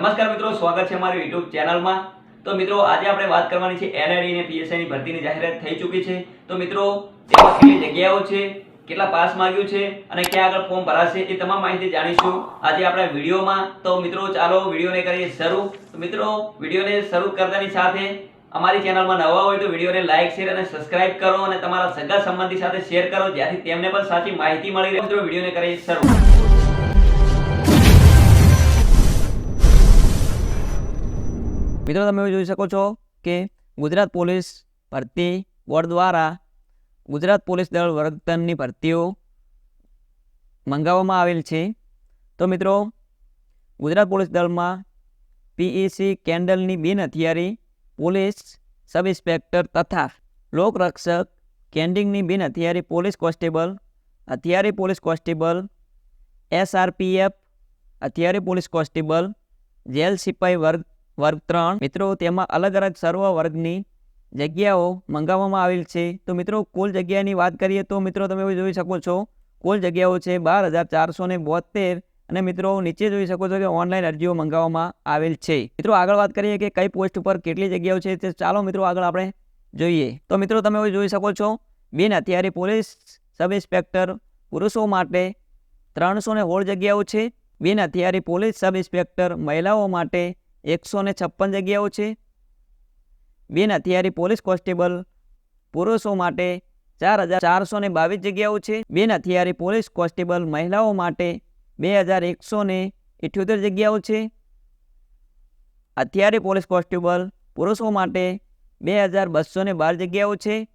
નમસ્કાર મિત્રો, સ્વાગત છે અમારી યુટ્યુબ ચેનલમાં. તો મિત્રો, આજે આપણે વાત કરવાની છે એનઆઈડી અને પીએસઆઈની ભરતીની જાહેરાત થઈ ચૂકી છે. તો મિત્રો, તેમાં કેટલી જગ્યાઓ છે, કેટલા પાસ માંગ્યું છે અને ક્યાં આગળ ફોર્મ ભરાશે એ તમામ માહિતી જાણીશું આજે આપણા વિડીયોમાં. તો મિત્રો, ચાલો વિડીયોને કરીએ શરૂ. તો મિત્રો, વિડીયોને શરૂ કરતાની સાથે અમારી ચેનલમાં નવા હોય તો વિડીયોને લાઇક શેર અને સબસ્ક્રાઇબ કરો અને તમારા સગા સંબંધી સાથે શેર કરો જ્યાંથી તેમને પણ સાચી માહિતી મળી રહે. મિત્રો, વિડીયોને કરીએ શરૂ. મિત્રો, તમે જોઈ શકો છો કે ગુજરાત પોલીસ ભરતી બોર્ડ દ્વારા ગુજરાત પોલીસ દળ વર્તનની ભરતીઓ મંગાવવામાં આવેલ છે. તો મિત્રો, ગુજરાત પોલીસ દળમાં પીઈસી કેન્ડલની બિન હથિયારી, પોલીસ સબ ઇન્સ્પેક્ટર તથા લોકરક્ષક કેન્ડિંગની બિન હથિયારી પોલીસ કોન્સ્ટેબલ, હથિયારી પોલીસ કોન્સ્ટેબલ, એસઆરપીએફ, હથિયારી પોલીસ કોન્સ્ટેબલ, જેલ સિપાઈ વર્ગ વર્ગ ત્રણ. મિત્રો, તેમાં અલગ અલગ સર્વ વર્ગની જગ્યાઓ મંગાવવામાં આવેલ છે. તો મિત્રો, કુલ જગ્યાની વાત કરીએ તો મિત્રો, તમે જોઈ શકો છો. કુલ જગ્યાઓ છે બાર હજાર ચારસો ને બોતેર અને મિત્રો, નીચે જોઈ શકો છો કે ઓનલાઈન અરજીઓ મંગાવવામાં આવેલ છે. મિત્રો, આગળ વાત કરીએ કે કઈ પોસ્ટ ઉપર કેટલી જગ્યાઓ છે તે ચાલો મિત્રો આગળ આપણે જોઈએ. તો મિત્રો, તમે જોઈ શકો છો, બિન હથિયારી પોલીસ સબ ઇન્સ્પેક્ટર પુરુષો માટે ત્રણસો ને સોળ જગ્યાઓ છે. બિન હથિયારી પોલીસ સબ ઇન્સ્પેક્ટર મહિલાઓ માટે એકસો ને છપ્પન જગ્યાઓ છે. બિન હથિયારી પોલીસ કોન્સ્ટેબલ પુરુષો માટે ચાર હજાર ચારસો ને બાવીસ જગ્યાઓ છે. બિન હથિયારી પોલીસ કોન્સ્ટેબલ મહિલાઓ માટે બે હજાર એકસો ને ઇઠ્યોતેર જગ્યાઓ છે. હથિયારી પોલીસ કોન્સ્ટેબલ પુરુષો માટે બે હજાર બસો ને બાર જગ્યાઓ છે.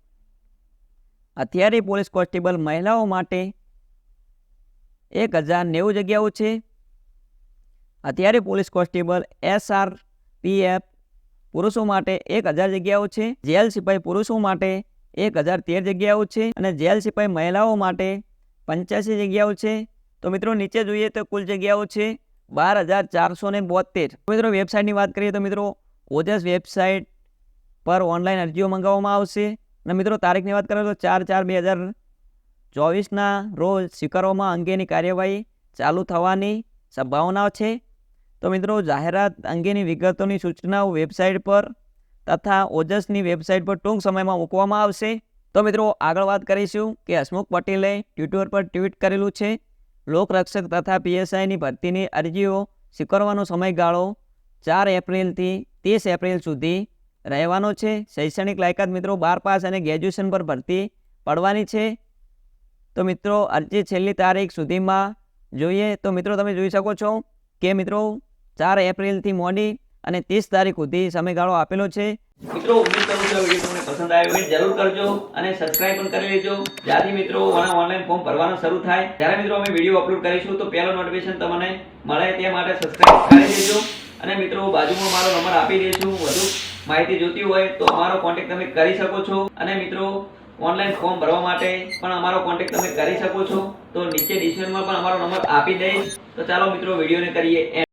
હથિયારી પોલીસ કોન્સ્ટેબલ મહિલાઓ માટે એક હજાર નેવું જગ્યાઓ છે. હથિયારી પોલીસ કોન્સ્ટેબલ એસઆર, પીએફ પુરુષો માટે એક હજાર જગ્યાઓ છે. જેલ સિપાઈ પુરુષો માટે એક હજાર તેર જગ્યાઓ છે અને જેલ સિપાઈ મહિલાઓ માટે પંચ્યાસી જગ્યાઓ છે. તો મિત્રો નીચે જોઈએ તો કુલ જગ્યાઓ છે બાર હજાર ચારસો ને બોતેર મિત્રો વેબસાઇટની વાત કરીએ તો મિત્રો ઓજસ વેબસાઇટ પર ઓનલાઈન અરજીઓ મંગાવવામાં આવશે. અને મિત્રો તારીખની વાત કરીએ તો ચાર ચાર બે હજાર ચોવીસના રોજ સ્વીકારવામાં અંગેની કાર્યવાહી ચાલુ થવાની સંભાવના છે. તો મિત્રો જાહેરાત અંગેની વિગતોની સૂચનાઓ વેબસાઇટ પર તથા ઓજસની વેબસાઇટ પર ટૂંક સમયમાં મૂકવામાં આવશે. તો મિત્રો આગળ વાત કરીશું કે હસમુખ પટેલે ટ્વિટર પર ટ્વીટ કરેલું છે, લોકરક્ષક તથા પીએસઆઈની ભરતીની અરજીઓ સ્વીકારવાનો સમયગાળો ચાર એપ્રિલથી ત્રીસ એપ્રિલ સુધી રહેવાનો છે. શૈક્ષણિક લાયકાત મિત્રો બાર પાસ અને ગ્રેજ્યુએશન પર ભરતી પડવાની છે. તો મિત્રો અરજી છેલ્લી તારીખ સુધીમાં જોઈએ. તો મિત્રો તમે જોઈ શકો છો કે મિત્રો ચાર એપ્રિલથી મોડી અને ત્રીસ તારીખ સુધી સમયગાળો આપેલો છે. મિત્રો ઉમ્મીદ કરું છું વીડિયો તમને પસંદ આવ્યો હોય જરૂર કરજો અને સબસ્ક્રાઇબ પણ કરી લેજો. જ્યાંથી મિત્રો ઓનલાઈન ફોર્મ ભરવાનું શરૂ થાય જ્યારે મિત્રો અમે વીડિયો અપલોડ કરીશું તો પહેલો નોટિફિકેશન તમને મળે તે માટે સબસ્ક્રાઇબ કરી દેજો અને મિત્રો, બાજુમાં મારો નંબર આપી દઈશું. વધુ માહિતી જોતી હોય તો અમારો કોન્ટેક્ટ તમે કરી શકો છો. અને મિત્રો ઓનલાઈન ફોર્મ ભરવા માટે પણ અમારો કોન્ટેક્ટ તમે કરી શકો છો. તો નીચે ડિસ્ક્રિપ્શનમાં પણ અમારો નંબર આપી દઈશ. તો ચાલો મિત્રો, વિડીયોને કરીએ